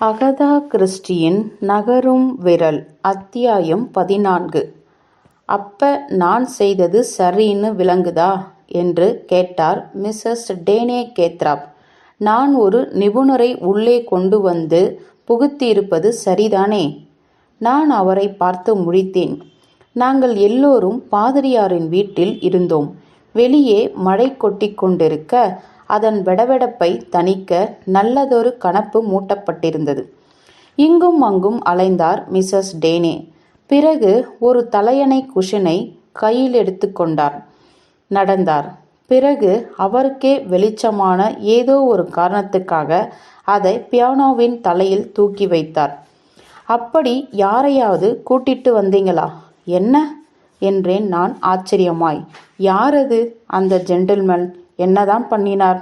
Agatha கிறிஸ்டியின் நகரும் விரல் அத்தியாயம் பதினான்கு. அப்ப நான் செய்தது சரின்னு விளங்குதா? என்று கேட்டார் மிஸ்ஸஸ் டேனே கேத்ராப். நான் ஒரு நிபுணரை உள்ளே கொண்டு வந்து புகுத்தியிருப்பது சரிதானே? நான் அவரை பார்த்து முடித்தேன் நாங்கள் எல்லோரும் பாதிரியாரின் வீட்டில் இருந்தோம். வெளியே மழை கொட்டி கொண்டிருக்க அதன் வெடவெடப்பை தணிக்க நல்லதொரு கணப்பு மூட்டப்பட்டிருந்தது. இங்கும் அங்கும் அலைந்தார் மிஸ்ஸஸ் டேனே. பிறகு ஒரு தலையணை குஷனை கையில் எடுத்துக்கொண்டார் நடந்தார். பிறகு அவருக்கே வெளிச்சமான ஏதோ ஒரு காரணத்துக்காக அதை பியானோவின் தலையில் தூக்கி வைத்தார். அப்படி யாரையாவது கூட்டிட்டு வந்தீங்களா? என்ன? என்றேன் நான் ஆச்சரியமாய். யாரது அந்த ஜென்டில்மேன் என்னதான் பண்ணினார்?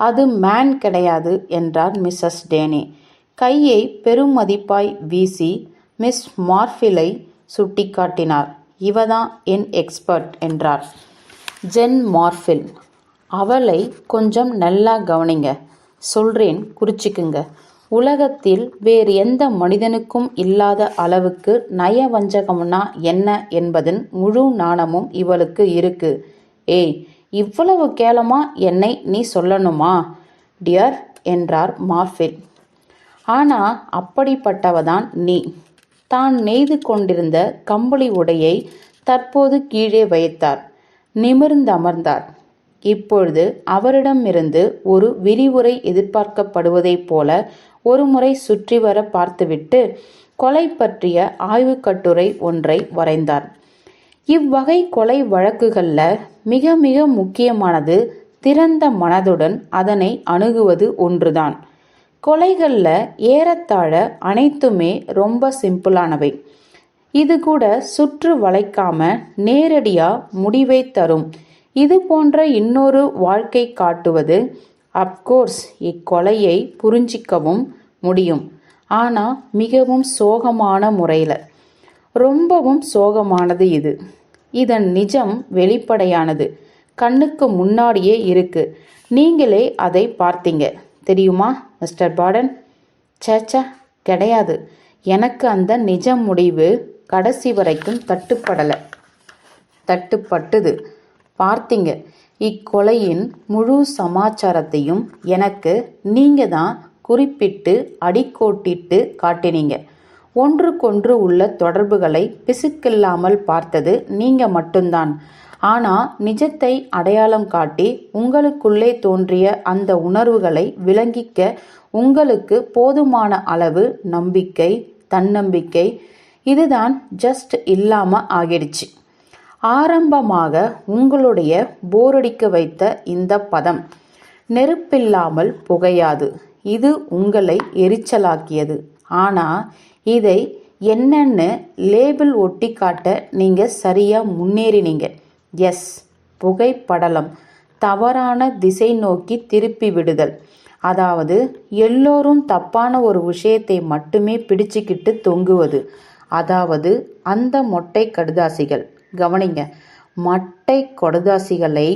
அது மேன் கிடையாது என்றார் மிஸ்ஸஸ் டேனே கையை பெருமதிப்பாய் வீசி மிஸ் மார்ஃபிலை சுட்டிக்காட்டினார். இவதான் என் எக்ஸ்பர்ட் என்றார். ஜென் மார்ஃபில் அவளை கொஞ்சம் நல்லா கவனிங்க. சொல்றேன் குறிச்சிக்குங்க. உலகத்தில் வேறு எந்த மனிதனுக்கும் இல்லாத அளவுக்கு நயவஞ்சகம்னா என்ன என்பதன் முழு நாணமும் இவளுக்கு இருக்கு. ஏய் இவ்வளவு கேளமா என்னை நீ சொல்லணுமா? டியர் என்றார் மார்ஃபில் ஆனா அப்படிப்பட்டவதான் நீ. தான் நெய்து கொண்டிருந்த கம்பளி உடையை தற்போது கீழே வைத்தார். நிமிர்ந்து அமர்ந்தார் இப்பொழுது அவரிடமிருந்து ஒரு விரிவுரை எதிர்பார்க்கப்படுவதைப் போல ஒருமுறை சுற்றி வர பார்த்துவிட்டு கொலை பற்றிய ஆய்வுக் கட்டுரை ஒன்றை வரைந்தார். இவ்வகை கொலை வழக்குகளில் மிக மிக முக்கியமானது திறந்த மனதுடன் அதனை அணுகுவது ஒன்றுதான். கொலைகளில் ஏறத்தாழ அனைத்துமே ரொம்ப சிம்பிளானவை. இது கூட சுற்று வளைக்காம நேரடியாக முடிவை தரும். இது போன்ற இன்னொரு வாழ்க்கை காட்டுவது அப்கோர்ஸ் இக்கொலையை புரிஞ்சிக்கவும் முடியும். ஆனால் மிகவும் சோகமான முறையில். ரொம்பவும் சோகமானது இது. இதன் நிஜம் வெளிப்படையானது. கண்ணுக்கு முன்னாடியே இருக்கு. நீங்களே அதை பார்த்தீங்க. தெரியுமா மிஸ்டர் பாடன்? சேச்சா கிடையாது. எனக்கு அந்த நிஜ முடிவு கடைசி வரைக்கும் தட்டுப்படலை. தட்டுப்பட்டுது. பார்த்தீங்க. இக்கொலையின் முழு சமாச்சாரத்தையும் எனக்கு நீங்கள் தான் குறிப்பிட்டு அடிக்கோட்டிட்டு காட்டினீங்க. ஒன்றுக்கொன்று உள்ள தொடர்புகளை பிசுக்கில்லாமல் பார்த்தது நீங்க மட்டும்தான். ஆனா நிஜத்தை அடையாளம் காட்டி உங்களுக்குள்ளே தோன்றிய அந்த உணர்வுகளை விளங்கிக்க உங்களுக்கு போதுமான அளவு நம்பிக்கை தன்னம்பிக்கை இதுதான் ஜஸ்ட் இல்லாம ஆகிடுச்சு. ஆரம்பமாக உங்களுடைய போரடிக்க வைத்த இந்த பதம் நெருப்பில்லாமல் புகையாது. இது உங்களை எரிச்சலாக்கியது. ஆனா இதை என்னன்னு லேபிள் ஒட்டி காட்ட நீங்கள் சரியாக முன்னேறினீங்க. எஸ் புகைப்படலம். தவறான திசை நோக்கி திருப்பி விடுதல். அதாவது எல்லோரும் தப்பான ஒரு விஷயத்தை மட்டுமே பிடிச்சுக்கிட்டு தொங்குவது. அதாவது அந்த மொட்டை கடுதாசிகள். கவனிங்க மட்டை கொடுதாசிகளை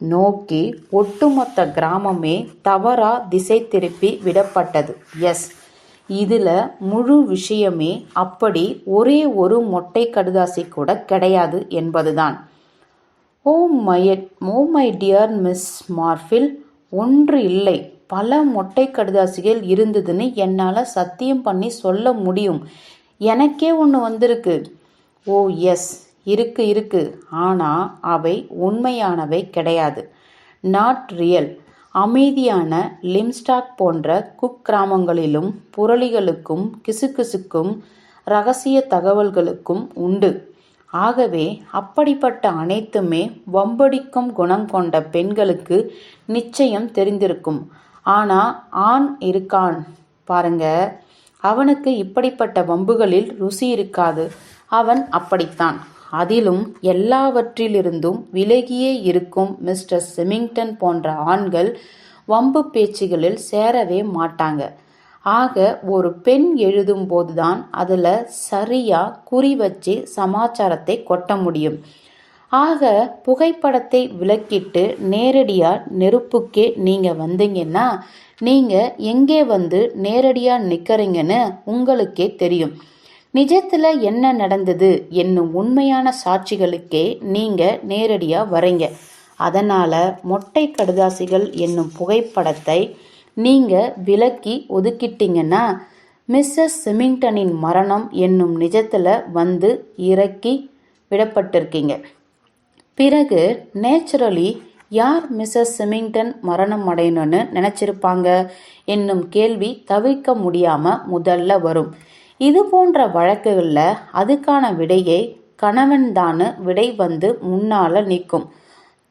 நோக்கி ஒட்டுமொத்த கிராமமே தவறா திசை திருப்பி விடப்பட்டது. எஸ் இதில் முழு விஷயமே அப்படி ஒரே ஒரு மொட்டை கடுதாசி கூட கிடையாது என்பதுதான். Oh my oh my dear miss மார்ஃபில் ஒன்று இல்லை. பல மொட்டை கடுதாசிகள் இருந்ததுன்னு என்னால் சத்தியம் பண்ணி சொல்ல முடியும். எனக்கே ஒன்று வந்திருக்கு. ஓ எஸ் இருக்கு இருக்கு. ஆனால் அவை உண்மையானவை கிடையாது. Not real. அமைதியான லிம்ஸ்டாக் போன்ற குக்கிராமங்களிலும் புரளிகளுக்கும் கிசுகிசுக்கும் ரகசிய தகவல்களுக்கும் உண்டு. ஆகவே அப்படிப்பட்ட அனைத்துமே வம்படிக்கும் குணம் கொண்ட பெண்களுக்கு நிச்சயம் தெரிந்திருக்கும். ஆனா ஆண் இருக்கான் பாருங்க அவனுக்கு இப்படிப்பட்ட வம்புகளில் ருசி இருக்காது. அவன் அப்படித்தான். அதிலும் எல்லாவற்றிலிருந்தும் விலகியே இருக்கும் மிஸ்டர் செமிங்டன் போன்ற ஆண்கள் வம்பு பேச்சுகளில் சேரவே மாட்டாங்க. ஆக ஒரு பெண் எழுதும் போதுதான் அதில் சரியா குறி வச்சு சமாச்சாரத்தை கொட்ட முடியும். ஆக புகைப்படத்தை விலக்கிட்டு நேரடியாக நெருப்புக்கே நீங்கள் வந்தீங்கன்னா நீங்கள் எங்கே வந்து நேரடியாக நிற்கிறீங்கன்னு உங்களுக்கே தெரியும். நிஜத்துல என்ன நடந்தது என்னும் உண்மையான சாட்சிகளுக்கே நீங்க நேரடியா வரீங்க. அதனால மொட்டை கடுதாசிகள் என்னும் புகைப்படத்தை நீங்க விலக்கி ஒதுக்கிட்டீங்கன்னா மிஸ்ஸஸ் சிமிங்டனின் மரணம் என்னும் நிஜத்துல வந்து இறக்கி விடப்பட்டிருக்கீங்க. பிறகு நேச்சுரலி யார் மிஸ்ஸஸ் சிமிங்டன் மரணம் அடையணும்னு நினைச்சிருப்பாங்க? என்னும் கேள்வி தவிர்க்க முடியாம முதல்ல வரும். இது போன்ற வழக்குகளில் அதுக்கான விடையை கணவன்தானு விடை வந்து முன்னால நிற்கும்.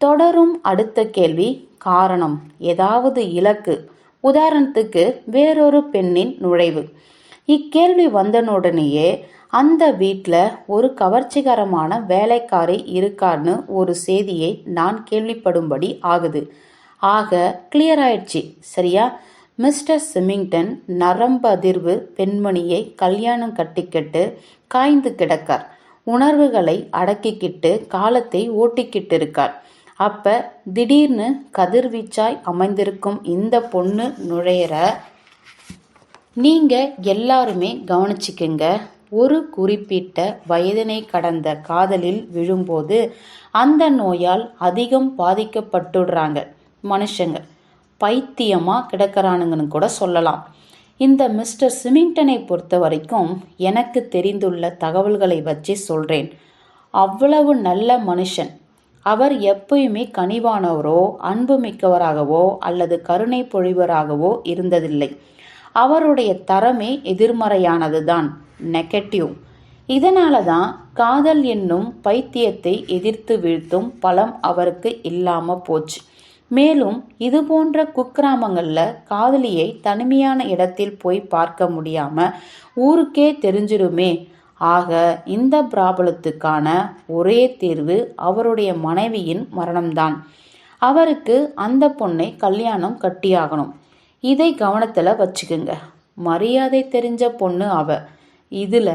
தொடரும் அடுத்த கேள்வி காரணம் ஏதாவது இலக்கு. உதாரணத்துக்கு வேறொரு பெண்ணின் நுழைவு. இக்கேள்வி வந்தனுடனேயே அந்த வீட்டில் ஒரு கவர்ச்சிகரமான வேலைக்காரி இருக்கான்னு ஒரு செய்தியை நான் கேள்விப்படும்படி ஆகுது. ஆக கிளியர் ஆயிடுச்சு சரியா? மிஸ்டர் சிமிங்டன் நரம்பதிர்வு பெண்மணியை கல்யாணம் கட்டிக்கிட்டு காய்ந்து கிடக்கார். உணர்வுகளை அடக்கிக்கிட்டு காலத்தை ஓட்டிக்கிட்டு இருக்கார் அப்ப திடீர்னு கதிர்வீச்சாய் அமைந்திருக்கும் இந்த பொண்ணு நுழையிற நீங்க எல்லாருமே கவனிச்சுக்குங்க. ஒரு குறிப்பிட்ட வயதினை கடந்த காதலில் விழும்போது அந்த நோயால் அதிகம் பாதிக்கப்பட்டுடுறாங்க மனுஷங்க. பைத்தியமாக கிடக்கிறானுங்கன்னு கூட சொல்லலாம். இந்த மிஸ்டர் சிமிங்டனை பொறுத்த வரைக்கும் எனக்கு தெரிந்துள்ள தகவல்களை வச்சு சொல்கிறேன் அவ்வளவு நல்ல மனுஷன். அவர் எப்பயுமே கனிவானவரோ அன்பு மிக்கவராகவோ அல்லது கருணை பொழிவராகவோ இருந்ததில்லை. அவருடைய தரமே எதிர்மறையானது தான் நெகட்டிவ். இதனால தான் காதல் என்னும் பைத்தியத்தை எதிர்த்து வீழ்த்தும் பலம் அவருக்கு இல்லாமல் போச்சு. மேலும் இது போன்ற குக்கிராமங்களில் காதலியை தனிமையான இடத்தில் போய் பார்க்க முடியாம ஊருக்கே தெரிஞ்சிருமே. ஆக இந்த பிராபலத்துக்கான ஒரே தீர்வு அவருடைய மனைவியின் மரணம்தான். அவருக்கு அந்த பொண்ணை கல்யாணம் கட்டியாகணும். இதை கவனத்தில் வச்சுக்குங்க. மரியாதை தெரிஞ்ச பொண்ணு அவ. இதில்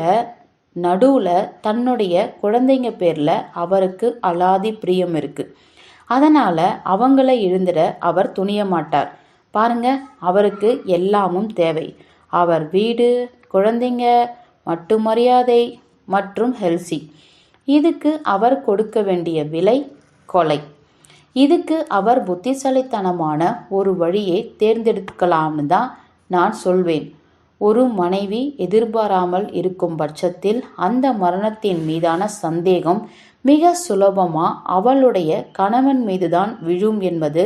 நடுவில் தன்னுடைய குழந்தைங்க பேரில் அவருக்கு அலாதி பிரியம் இருக்குது அதனால் அவங்கள எழுந்திட அவர் துணிய மாட்டார் பாருங்க அவருக்கு எல்லாமும் தேவை. அவர் வீடு குழந்தைங்க மட்டு மரியாதை மற்றும் ஹெல்சி. இதுக்கு அவர் கொடுக்க வேண்டிய விலை கொலை. இதுக்கு அவர் புத்திசாலித்தனமான ஒரு வழியை தேர்ந்தெடுக்கலாம்னு தான் நான் சொல்வேன். ஒரு மனைவி எதிர்பாராமல் இருக்கும் பட்சத்தில் அந்த மரணத்தின் மீதான சந்தேகம் மிக சுலபமா அவளுடைய கணவன் மீதுதான் விழும் என்பது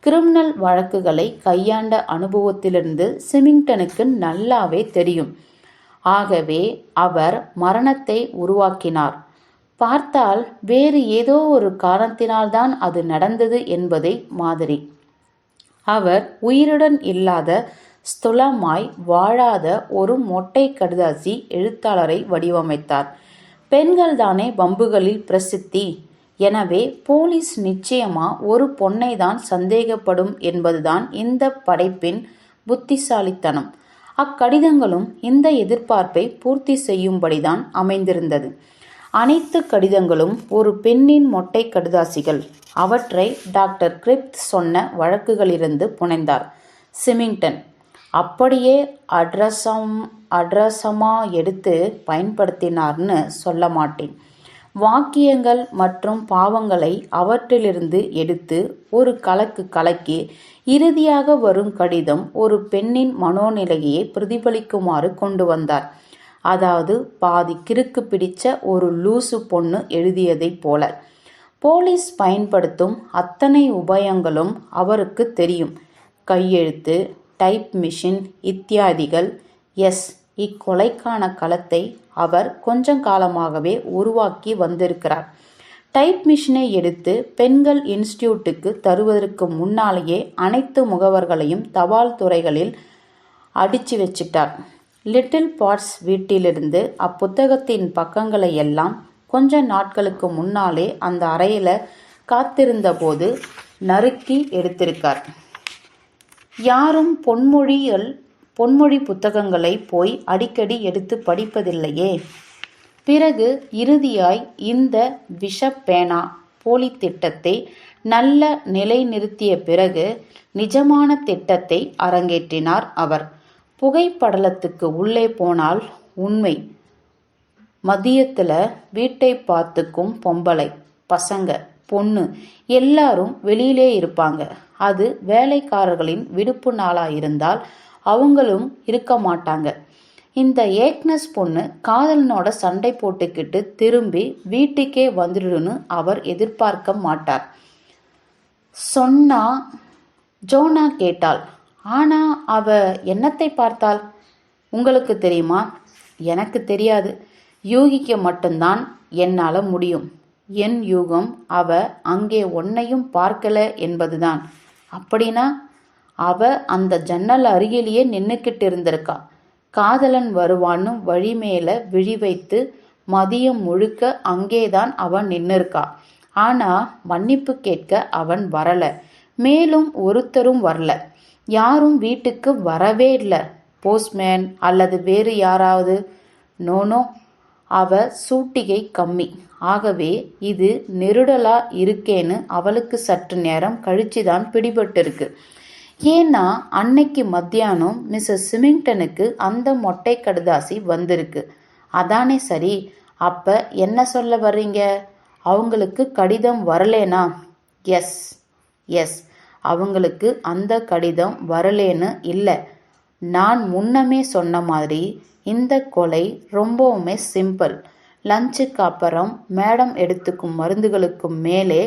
கிரிமினல் வழக்குகளை கையாண்ட அனுபவத்திலிருந்து சிமிங்டனுக்கு நல்லாவே தெரியும். ஆகவே அவர் மரணத்தை உருவாக்கினார். பார்த்தால் வேறு ஏதோ ஒரு காரணத்தினால்தான் அது நடந்தது என்பதை மாதிரி. அவர் உயிருடன் இல்லாத ஸ்துலமாய் வாழாத ஒரு மொட்டை கடுதாசி எழுத்தாளரை வடிவமைத்தார். பெண்கள் தானே வம்புகளில் பிரசித்தி? எனவே போலீஸ் நிச்சயமா ஒரு பொண்ணை தான் சந்தேகப்படும் என்பதுதான் இந்த படைப்பின் புத்திசாலித்தனம். அக்கடிதங்களும் இந்த எதிர்பார்ப்பை பூர்த்தி செய்யும்படிதான் அமைந்திருந்தது. அனைத்து கடிதங்களும் ஒரு பெண்ணின் மொட்டை கடுதாசிகள். அவற்றை டாக்டர் கிரிப்த் சொன்ன வழக்குகளிலிருந்து புனைந்தார். சிமிங்டன் அப்படியே அட்ரஸம் அட்ரஸமாக எடுத்து பயன்படுத்தினார்னு சொல்ல மாட்டேன். வாக்கியங்கள் மற்றும் பாவங்களை அவற்றிலிருந்து எடுத்து ஒரு கலக்கு கலக்கி இறுதியாக வரும் கடிதம் ஒரு பெண்ணின் மனோநிலையை பிரதிபலிக்குமாறு கொண்டு வந்தார். அதாவது பாதி கிறுக்கு பிடிச்ச ஒரு லூசு பொண்ணு எழுதியதைப் போல. போலீஸ் பயன்படுத்தும் அத்தனை உபயங்களும் அவருக்கு தெரியும். கையெழுத்து டைப் மிஷின் இத்தியாதிகள் எஸ். இக்கொலைக்கான களத்தை அவர் கொஞ்சம் காலமாகவே உருவாக்கி வந்திருக்கிறார். டைப் மிஷினை எடுத்து பெண்கள் இன்ஸ்டியூட்டுக்கு தருவதற்கு முன்னாலேயே அனைத்து முகவர்களையும் தபால் துறைகளில் அடிச்சு வச்சிட்டார். லிட்டில் பாட்ஸ் வீட்டிலிருந்து அப்புத்தகத்தின் பக்கங்களை எல்லாம் கொஞ்ச நாட்களுக்கு முன்னாலே அந்த அறையில் காத்திருந்தபோது நறுக்கி எடுத்திருக்கார். யாரும் பொன்மொழியில் பொன்மொழி புத்தகங்களை போய் அடிக்கடி எடுத்து படிப்பதில்லையே. பிறகு இறுதியாய் இந்த விஷப்பேனா போலி திட்டத்தை நல்ல நிலைநிறுத்திய பிறகு நிஜமான திட்டத்தை அரங்கேற்றினார் அவர். புகைப்படலத்துக்கு உள்ளே போனால் உண்மை. மதியத்தில் வீட்டை பார்த்துக்கும் பொம்பளை பசங்க. பொண்ணு. எல்லாரும் வெளியிலே இருப்பாங்க. அது வேலைக்காரர்களின் விடுப்பு நாளா இருந்தால் அவங்களும் இருக்க மாட்டாங்க. இந்த ஏக்னஸ் பொண்ணு காதலனோட சண்டை போட்டுக்கிட்டு திரும்பி வீட்டுக்கே வந்துடுன்னு அவர் எதிர்பார்க்க மாட்டார். சொன்னா ஜோனா கேட்டாள். ஆனா அவ என்னத்தை பார்த்தாள்? உங்களுக்கு தெரியுமா? எனக்கு தெரியாது. யூகிக்க மட்டும்தான் என்னால் முடியும். என் யூகம் அவ அங்கே ஒன்னையும் பார்க்கல என்பதுதான். அப்படின்னா அவ அந்த ஜன்னல் அருகிலேயே நின்னுக்கிட்டு இருந்திருக்கா காதலன் வருவான்னு வழி மேல விழி வைத்து மதியம் முழுக்க அங்கேதான் அவன் நின்னுருக்கா. ஆனா மன்னிப்பு கேட்க அவன் வரல. மேலும் ஒருத்தரும் வரல. யாரும் வீட்டுக்கு வரவே இல்லை. போஸ்ட்மேன் அல்லது வேறு யாராவது. நோனோ அவ சூட்டிகை கம்மி. ஆகவே இது நெருடலா இருக்கேன்னு அவளுக்கு சற்று நேரம் கழிச்சுதான் பிடிபட்டிருக்கு. ஏன்னா அன்னைக்கு மத்தியானம் மிஸ்ஸஸ் சிமிங்டனுக்கு அந்த மொட்டை கடுதாசி வந்திருக்கு. அதானே சரி அப்ப என்ன சொல்ல வர்றீங்க? அவங்களுக்கு கடிதம் வரலேனா? எஸ் எஸ் அவங்களுக்கு அந்த கடிதம் வரலேன்னு இல்லை. நான் முன்னமே சொன்ன மாதிரி இந்த கொலை ரொம்பவுமே சிம்பிள். லஞ்சுக்கு அப்புறம் மேடம் எடுத்துக்கும் மருந்துகளுக்கும் மேலே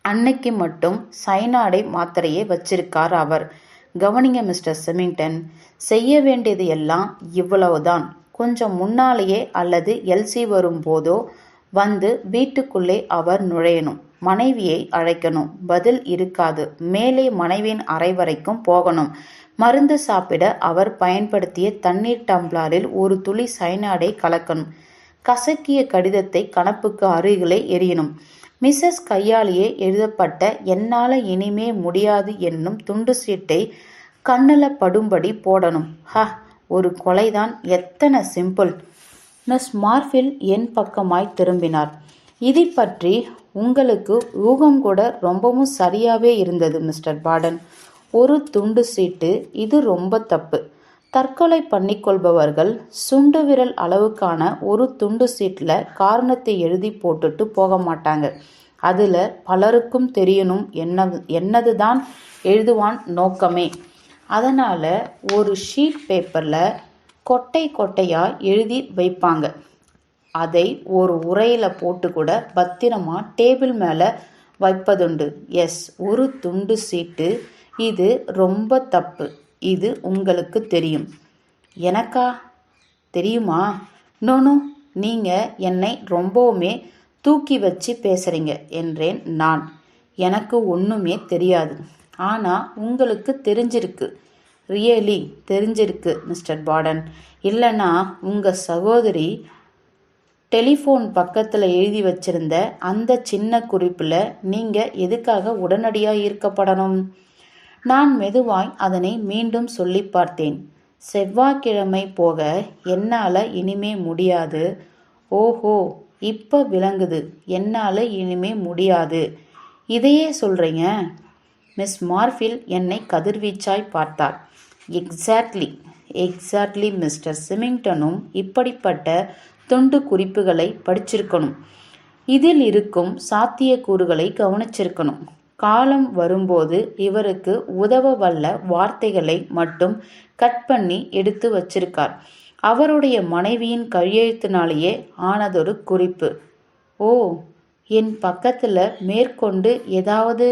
அன்னைக்கு மட்டும் சைனாடை மாத்திரையே வச்சிருக்கார் அவர். கவனிங்க மிஸ்டர் செமிங்டன். செய்ய வேண்டியது எல்லாம் இவ்வளவுதான். கொஞ்சம் முன்னாலேயே அல்லது எல்சி வரும்போதோ வந்து வீட்டுக்குள்ளே அவர் நுழையணும். மனைவியை அழைக்கணும். பதில் இருக்காது. மேலே மனைவியின் அறை வரைக்கும் போகணும். மருந்து சாப்பிட அவர் பயன்படுத்திய தண்ணீர் டம்ளாரில் ஒரு துளி சைனாடை கலக்கணும். கசக்கிய கடிதத்தை கணப்புக்கு அருகிலே எரியணும் மிஸ்ஸஸ் கையாலேயே எழுதப்பட்ட என்னால இனிமே முடியாது என்னும் துண்டு சீட்டை கண்ணில் படும்படி போடணும். ஹ ஒரு கொலைதான் எத்தனை சிம்பிள். மிஸ் மார்ஃபில் என் பக்கமாய் திரும்பினார். இதை பற்றி உங்களுக்கு ஊகம் கூட ரொம்பவும் சரியாவே இருந்தது மிஸ்டர் பாடன். ஒரு துண்டு சீட்டு இது ரொம்ப தப்பு. தற்கொலை பண்ணிக்கொள்பவர்கள் சுண்டு விரல் அளவுக்கான ஒரு துண்டு சீட்டில் காரணத்தை எழுதி போட்டுட்டு போக மாட்டாங்க. அதில் பலருக்கும் தெரியணும் என்ன என்னது தான் எழுதுவான் நோக்கமே. அதனால் ஒரு ஷீட் பேப்பரில் கொட்டை கொட்டையாக எழுதி வைப்பாங்க. அதை ஒரு உரையில் போட்டு கூட பத்திரமாக டேபிள் மேலே வைப்பதுண்டு. எஸ் ஒரு துண்டு சீட்டு. இது ரொம்ப தப்பு. இது உங்களுக்கு தெரியும். எனக்கா? தெரியுமா? நோனு நீங்கள் என்னை ரொம்பவுமே தூக்கி வச்சு பேசுகிறீங்க என்றேன் நான். எனக்கு ஒன்றுமே தெரியாது. ஆனால் உங்களுக்கு தெரிஞ்சிருக்கு. ரியலி தெரிஞ்சிருக்கு மிஸ்டர் பாடன். இல்லைனா உங்கள் சகோதரி டெலிஃபோன் பக்கத்தில் எழுதி வச்சிருந்த அந்த சின்ன குறிப்பில் நீங்கள் எதுக்காக உடனடியாக ஈர்க்கப்படணும்? நான் மெதுவாய் அதனை மீண்டும் சொல்லி பார்த்தேன். செவ்வாய்க்கிழமை போக என்னால் இனிமே முடியாது. ஓஹோ இப்போ விளங்குது. என்னால் இனிமே முடியாது. இதையே சொல்கிறீங்க மிஸ் மார்ஃபில் என்னை கதிர்வீச்சாய் பார்த்தார். எக்ஸாக்ட்லி எக்ஸாக்ட்லி மிஸ்டர் சிமிங்டனும் இப்படிப்பட்ட துண்டு குறிப்புகளை படிச்சிருக்கணும். இதில் இருக்கும் சாத்தியக்கூறுகளை கவனிச்சிருக்கணும். காலம் வரும்போது இவருக்கு உதவ வல்ல வார்த்தைகளை மட்டும் கட் பண்ணி எடுத்து வச்சிருக்கார். அவருடைய மனைவியின் கையெழுத்தினாலேயே ஆனதொரு குறிப்பு. ஓ என் பக்கத்தில் மேற்கொண்டு ஏதாவது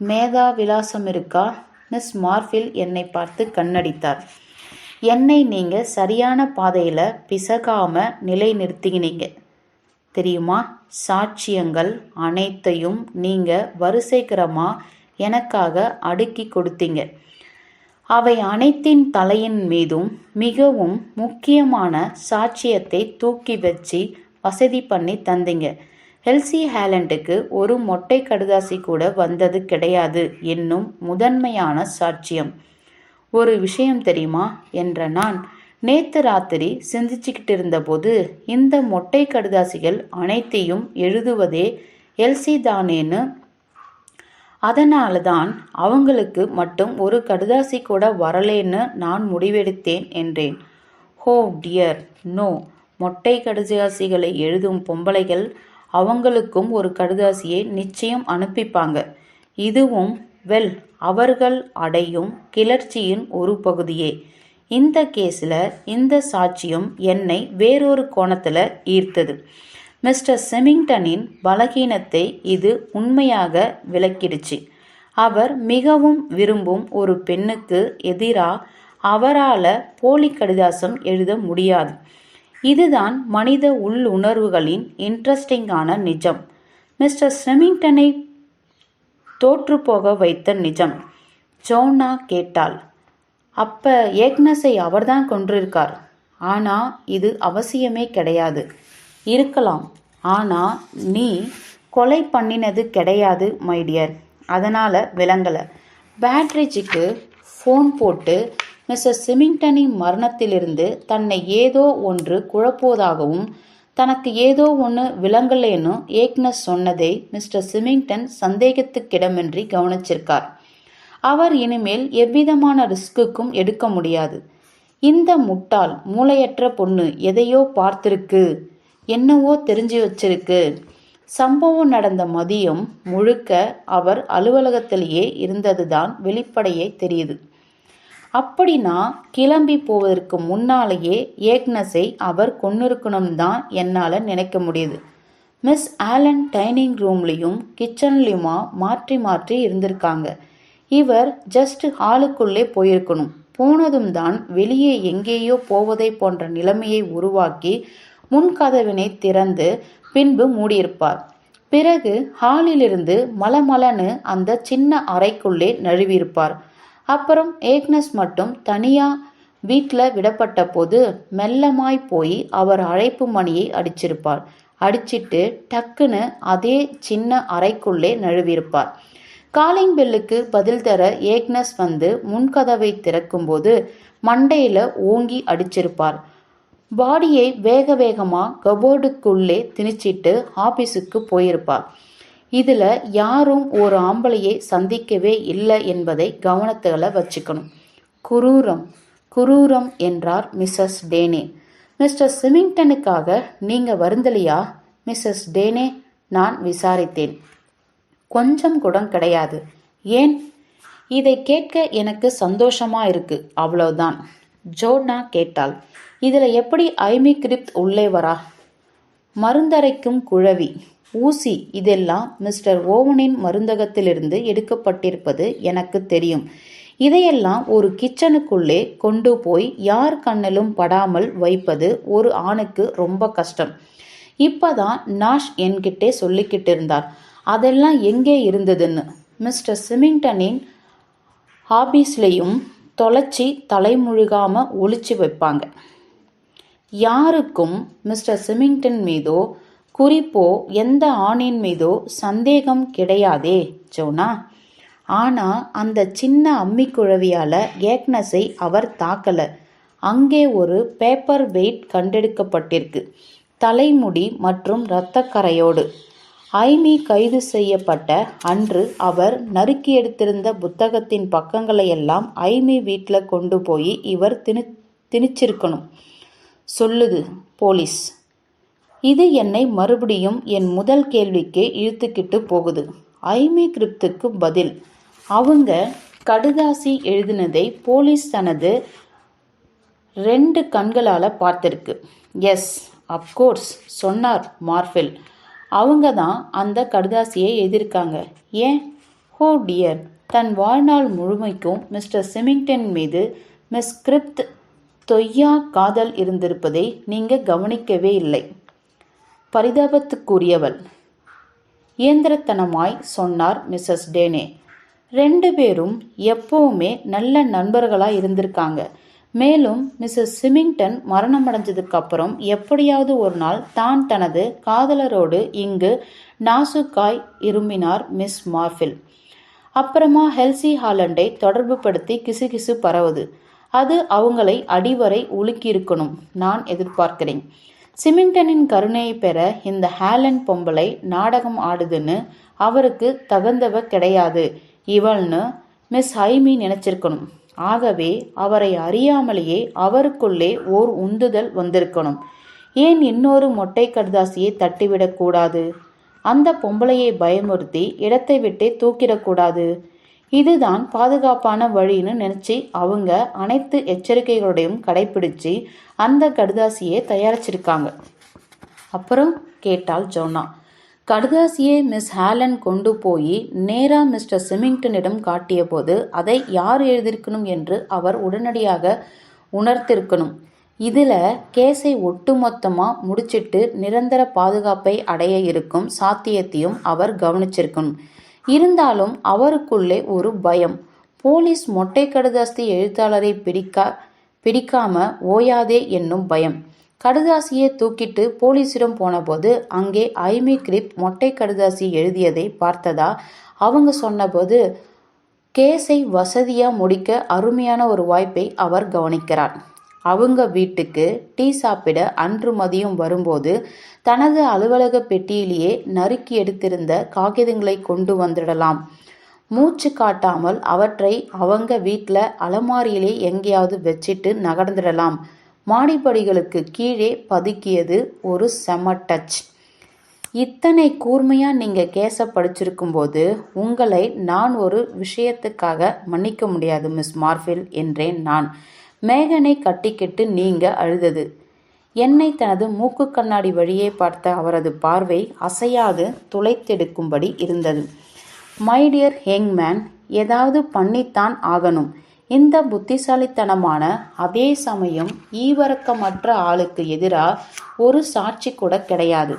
மேதா விலாசம் இருக்கா மிஸ் மார்ஃபில் என்னை பார்த்து கண்ணடித்தார். என்னை நீங்கள் சரியான பாதையில் பிசகாமல் நிலை நிறுத்தினீங்க தெரியுமா? சாட்சியங்கள் அனைத்தையும் நீங்கள் வரிசைக்கிரமாக எனக்காக அடுக்கி கொடுத்தீங்க. அவை அனைத்தின் தலையின் மீதும் மிகவும் முக்கியமான சாட்சியத்தை தூக்கி வச்சு வசதி பண்ணி தந்தீங்க. ஹெல்சி ஹேலண்டுக்கு ஒரு மொட்டை கடுதாசி கூட வந்தது கிடையாது என்னும் முதன்மையான சாட்சியம். ஒரு விஷயம் தெரியுமா? என்ற நான் நேத்து ராத்திரி சிந்திச்சுக்கிட்டு இருந்தபோது இந்த மொட்டை கடுதாசிகள் அனைத்தையும் எழுதுவதே எல்சி தானேன்னு அதனால தான் அவங்களுக்கு மட்டும் ஒரு கடுதாசி கூட வரலேன்னு நான் முடிவெடுத்தேன் என்றேன். ஹோ டியர் நோ. மொட்டை கடுதாசிகளை எழுதும் பொம்பளைகள் அவங்களுக்கும் ஒரு கடுதாசியை நிச்சயம் அனுப்பிப்பாங்க. இதுவும் வெல் அவர்கள் அடையும் கிளர்ச்சியின் ஒரு பகுதியே. இந்த கேஸில் இந்த சாட்சியம் என்னை வேறொரு கோணத்தில் ஈர்த்தது. மிஸ்டர் செமிங்டனின் பலகீனத்தை இது உண்மையாக விளக்கிடுச்சு. அவர் மிகவும் விரும்பும் ஒரு பெண்ணுக்கு எதிராக அவரால் போலி கடிதாசம் எழுத முடியாது. இதுதான் மனித உள்ளுணர்வுகளின் இன்ட்ரெஸ்டிங்கான நிஜம். மிஸ்டர் ஸ்ரெமிங்டனை தோற்றுப்போக வைத்த நிஜம். ஜோனா கேட்டாள். அப்ப ஏக்னஸை அவர்தான் கொன்றிருக்கார். ஆனா இது அவசியமே கிடையாது. இருக்கலாம். ஆனா நீ கொலை பண்ணினது கிடையாது மைடியர் அதனால விளங்கலை. பேட்ரிஜிக்கு ஃபோன் போட்டு மிஸ்டர் சிமிங்டனின் மரணத்திலிருந்து தன்னை ஏதோ ஒன்று குழப்புவதாகவும் தனக்கு ஏதோ ஒன்று விளங்கலேன்னு ஏக்னஸ் சொன்னதை மிஸ்டர் சிமிங்டன் சந்தேகத்துக்கிடமின்றி கவனிச்சிருக்கார். அவர் இனிமேல் எவ்விதமான ரிஸ்க்குக்கும் எடுக்க முடியாது. இந்த முட்டாள் மூளையற்ற பொண்ணு எதையோ பார்த்திருக்கு என்னவோ தெரிஞ்சு வச்சிருக்கு. சம்பவம் நடந்த மதியம் முழுக்க அவர் அலுவலகத்திலேயே இருந்ததுதான் வெளிப்படையே தெரியுது. அப்படின்னா கிளம்பி போவதற்கு முன்னாலேயே ஏக்னஸை அவர் கொன்னிருக்கணும் தான் என்னால் நினைக்க முடியுது. மிஸ் ஆலன் டைனிங் ரூம்லேயும் கிச்சன்லேயுமா மாற்றி மாற்றி இருந்திருக்காங்க. இவர் ஜஸ்ட் ஹாலுக்குள்ளே போயிருக்கணும். போனதும் தான் வெளியே எங்கேயோ போவதை போன்ற நிலைமையை உருவாக்கி முன்கதவினை திறந்து பின்பு மூடியிருப்பார். பிறகு ஹாலிலிருந்து மலமலன்னு அந்த சின்ன அறைக்குள்ளே நழுவியிருப்பார். அப்புறம் ஏக்னஸ் மட்டும் தனியா வீட்டில் விடப்பட்ட போது மெல்லமாய் போய் அவர் அழைப்பு மணியை அடிச்சிருப்பார். அடிச்சிட்டு டக்குன்னு அதே சின்ன அறைக்குள்ளே நழுவியிருப்பார். காலிங் பெல்லுக்கு பதில் தர ஏக்னஸ் வந்து முன்கதவை திறக்கும்போது மண்டையில் ஓங்கி அடிச்சிருப்பார். பாடியை வேக வேகமாக கபோர்டுக்குள்ளே திணிச்சிட்டு ஆபீஸுக்கு போயிருப்பார். இதில் யாரும் ஒரு ஆம்பளையை சந்திக்கவே இல்லை என்பதை கவனத்தில் வச்சுக்கணும். குரூரம் குரூரம் என்றார் மிஸ்ஸஸ் டேனே. மிஸ்டர் சிமிங்டனுக்காக நீங்கள் வருந்தலையா? மிஸ்ஸஸ் டேனே நான் விசாரித்தேன். கொஞ்சம் கூட கிடையாது. ஏன்? இதை கேட்க எனக்கு சந்தோஷமா இருக்கு. அவ்வளவுதான். ஜோட்னா கேட்டாள். இதில் எப்படி ஐமி கிரிப்த் உள்ளே வரா? மருந்தரைக்கும் குழவி. ஊசி இதெல்லாம் மிஸ்டர் ஓவனின் மருந்தகத்திலிருந்து எடுக்கப்பட்டிருப்பது எனக்கு தெரியும். இதையெல்லாம் ஒரு கிச்சனுக்குள்ளே கொண்டு போய் யார் கண்ணிலும் படாமல் வைப்பது ஒரு ஆணுக்கு ரொம்ப கஷ்டம். இப்பதான் நாஷ் என்கிட்டே சொல்லிக்கிட்டு இருந்தார் அதெல்லாம் எங்கே இருந்ததுன்னு? மிஸ்டர் சிமிங்டனின் ஆபீஸ்லேயும் தொலைச்சி தலைமுழுகாமல் ஒழிச்சு வைப்பாங்க. யாருக்கும் மிஸ்டர் சிமிங்டன் மீதோ குறிப்போ எந்த ஆணின் மீதோ சந்தேகம் கிடையாதே ஜோனா. ஆனால் அந்த சின்ன அம்மி குழவியால் ஏக்னஸை அவர் தாக்கலை. அங்கே ஒரு பேப்பர் வெயிட் கண்டெடுக்கப்பட்டிருக்கு. தலைமுடி மற்றும் இரத்தக்கரையோடு. ஐமி கைது செய்யப்பட்ட அன்று அவர் நறுக்கி எடுத்திருந்த புத்தகத்தின் பக்கங்களையெல்லாம் ஐமி வீட்டில் கொண்டு போய் இவர் திணி திணிச்சிருக்கணும். சொல்லுது போலீஸ். இது என்னை மறுபடியும் என் முதல் கேள்விக்கே இழுத்துக்கிட்டு போகுது. ஐமி கிரிப்துக்கு பதில். அவங்க கடுதாசி எழுதினதை போலீஸ் தனது ரெண்டு கண்களால் பார்த்துருக்கு. எஸ் அப்கோர்ஸ் சொன்னார் மார்ஃபில். அவங்க தான் அந்த கடுதாசியை எதிர்க்காங்க. ஏன்? ஹோ டியர். தன் வாழ்நாள் முழுமைக்கும் மிஸ்டர் சிமிங்டன் மீது மிஸ் கிரிப்த் தொய்யா காதல் இருந்திருப்பதை நீங்கள் கவனிக்கவே இல்லை. பரிதாபத்துக்குரியவள். இயந்திரத்தனமாய் சொன்னார் மிஸ்ஸஸ் டேனே. ரெண்டு பேரும் எப்பவுமே நல்ல நண்பர்களாக இருந்திருக்காங்க. மேலும் மிஸ்ஸஸ் சிமிங்டன் மரணமடைஞ்சதுக்கு அப்புறம் எப்படியாவது ஒரு நாள் தான் தனது காதலரோடு இங்கு நாசுக்காய் இருமினார் மிஸ் மார்ஃபில். அப்புறமா ஹெல்சி ஹாலண்டை தொடர்பு படுத்தி கிசுகிசு பரவுது. அது அவங்களை அடிவரை உலுக்கியிருக்கணும் நான் எதிர்பார்க்கிறேன். சிமிங்டனின் கருணையை பெற இந்த ஹேலன் பொம்பளை நாடகம் ஆடுதுன்னு அவருக்கு தகுந்தவ கிடையாது. இவள்னு மிஸ் ஹைமி நினைச்சிருக்கணும். ஆகவே அவரை அறியாமலேயே அவருக்குள்ளே ஓர் உந்துதல் வந்திருக்கணும். ஏன் இன்னொரு மொட்டை கடுதாசியை தட்டிவிடக்கூடாது அந்த பொம்பளையை பயமுறுத்தி இடத்தை விட்டே தூக்கிடக்கூடாது இதுதான் பாதுகாப்பான வழின்னு நினச்சி அவங்க அனைத்து எச்சரிக்கைகளோடையும் கடைபிடிச்சு அந்த கடுதாசியை தயாரிச்சிருக்காங்க. அப்புறம் கேட்டால் ஜோனா. கடுதாசியை மிஸ் ஹேலன் கொண்டு போய் நேரா மிஸ்டர் சிமிங்டனிடம் காட்டியபோது அதை யார் எழுதியிருக்கணும் என்று அவர் உடனடியாக உணர்த்திருக்கணும். இதில் கேஸை ஒட்டுமொத்தமாக முடிச்சிட்டு நிரந்தர பாதுகாப்பை அடைய இருக்கும் சாத்தியத்தையும் அவர் கவனிச்சிருக்கணும். இருந்தாலும் அவருக்குள்ளே ஒரு பயம். போலீஸ் மொட்டை கடுதாஸ்தி எழுத்தாளரை பிடிக்கா பிடிக்காம ஓயாதே என்னும் பயம். கடுதாசியை தூக்கிட்டு போலீஸிடம் போனபோது அங்கே ஐமி கிரிப் மொட்டை கடுதாசி எழுதியதை பார்த்ததா? அவங்க சொன்னபோது கேஸை வசதியாக முடிக்க அருமையான ஒரு வாய்ப்பை அவர் கவனிக்கிறார். அவங்க வீட்டுக்கு டீ சாப்பிட அன்று மதியம் வரும்போது தனது அலுவலக பெட்டியிலேயே நறுக்கி எடுத்திருந்த காகிதங்களை கொண்டு வந்துடலாம். மூச்சு காட்டாமல் அவற்றை அவங்க வீட்டில் அலமாரியிலே எங்கேயாவது வச்சிட்டு நகர்ந்துடலாம். மாடிப்படிகளுக்கு கீழே பதுக்கியது ஒரு செம டச். இத்தனை கூர்மையாக நீங்கள் கேஸ படிச்சிருக்கும்போது உங்களை நான் ஒரு விஷயத்துக்காக மன்னிக்க முடியாது மிஸ் மார்ஃபில் என்றேன் நான். மேகனை கட்டிக்கிட்டு நீங்கள் அழுதது. என்னை தனது மூக்கு கண்ணாடி வழியே பார்த்த அவரது பார்வை அசையாது துளைத்தெடுக்கும்படி இருந்தது. மை டியர் ஹேங்மேன் ஏதாவது பண்ணித்தான் ஆகணும். இந்த புத்திசாலித்தனமான அதே சமயம் ஈவரக்கமற்ற ஆளுக்கு எதிராக ஒரு சாட்சி கூட கிடையாது.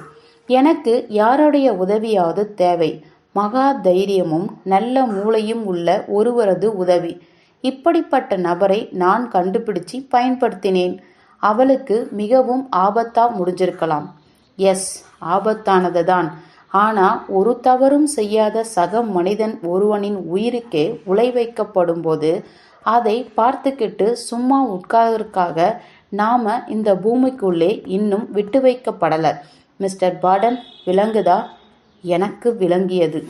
எனக்கு யாருடைய உதவியாவது தேவை. மகா தைரியமும் நல்ல மூளையும் உள்ள ஒருவரது உதவி. இப்படிப்பட்ட நபரை நான் கண்டுபிடிச்சு பயன்படுத்தினேன். அவளுக்கு மிகவும் ஆபத்தா முடிஞ்சிருக்கலாம். எஸ் ஆபத்தானது தான் ஆனால் ஒரு தவறும் செய்யாத சக மனிதன் ஒருவனின் உயிருக்கே உலை வைக்கப்படும் போது அதை பார்த்துக்கிட்டு சும்மா உட்கார்றதுக்காக நாம இந்த பூமிக்குள்ளே இன்னும் விட்டு வைக்கப்படலை மிஸ்டர் பார்டன் விளங்குதா? எனக்கு விளங்கியது.